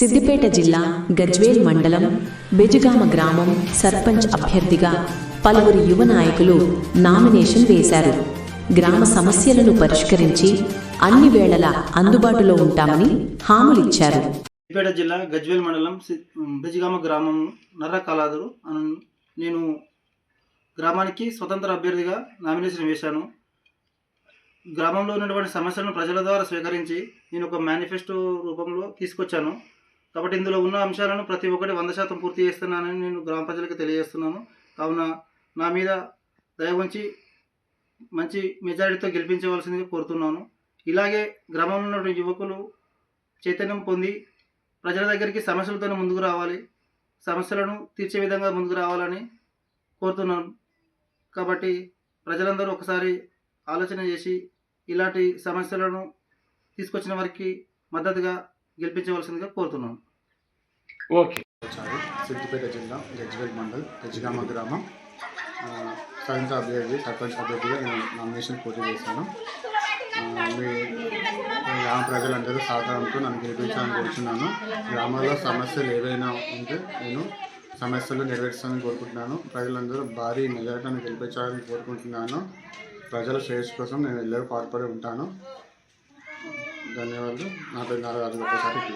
సిద్దిపేట జిల్లా గజ్వేల్ మండలం బెజుగామ గ్రామం సర్పంచ్ అభ్యర్థిగా పలువురు యువ నాయకులు నామినేషన్ వేశారు. గ్రామ సమస్యలను పరిష్కరించి అన్ని వేళలా అందుబాటులో ఉంటామని హామీలిచ్చారు సిద్దిపేట జిల్లా గజ్వేల్ మండలం సి- గ్రామం నర్ర కళాదురు నేను గ్రామానికి స్వతంత్ర అభ్యర్థిగా నామినేషన్ వేశాను. గ్రామంలో ఉన్నటువంటి సమస్యలను ప్రజల ద్వారా స్వీకరించి నేను ఒక మేనిఫెస్టో రూపంలో తీసుకొచ్చాను. కాబట్టి ఇందులో ఉన్న అంశాలను ప్రతి ఒక్కటి వంద శాతం పూర్తి చేస్తున్నానని నేను గ్రామ ప్రజలకు తెలియజేస్తున్నాను. కావున నా మీద దయ ఉంచి మంచి మెజారిటీతో గెలిపించవలసిందిగా కోరుతున్నాను. ఇలాగే గ్రామంలో ఉన్నటువంటి యువకులు చైతన్యం పొంది ప్రజల దగ్గరికి సమస్యలతో ముందుకు రావాలి సమస్యలను తీర్చే విధంగా ముందుకు రావాలని కోరుతున్నాను. కాబట్టి ప్రజలందరూ ఒకసారి ఆలోచన చేసి ఇలాంటి సమస్యలను తీసుకొచ్చిన వారికి మద్దతుగా గెలిపించవలసిందిగా కోరుతున్నాను. ఓకే. వచ్చారు. సిద్దిపేట జిల్లా గజ్వేల్ మండల్ గజ్గామ గ్రామం. ఆ, స్వతంత్ర అభ్యర్థి సర్పంచ్ అభ్యర్థిగా నేను నామినేషన్ పోటీ చేశాను. మీ గ్రామ ప్రజలందరూ సహకారంతో నన్ను గెలిపించాలని కోరుతున్నాను గ్రామాల్లో సమస్యలు ఏవైనా ఉంటే నేను సమస్యలు నెరవేర్చాలని కోరుకుంటున్నాను. ప్రజలందరూ భారీ మెజార్టీని గెలిపించాలని కోరుకుంటున్నాను. ప్రజల శ్రేయస్సు కోసం నేను ఎల్లరూ పాటుపడి ఉంటాను. ధన్యవాదాలు. నాతో నాలుగు ఒకసారి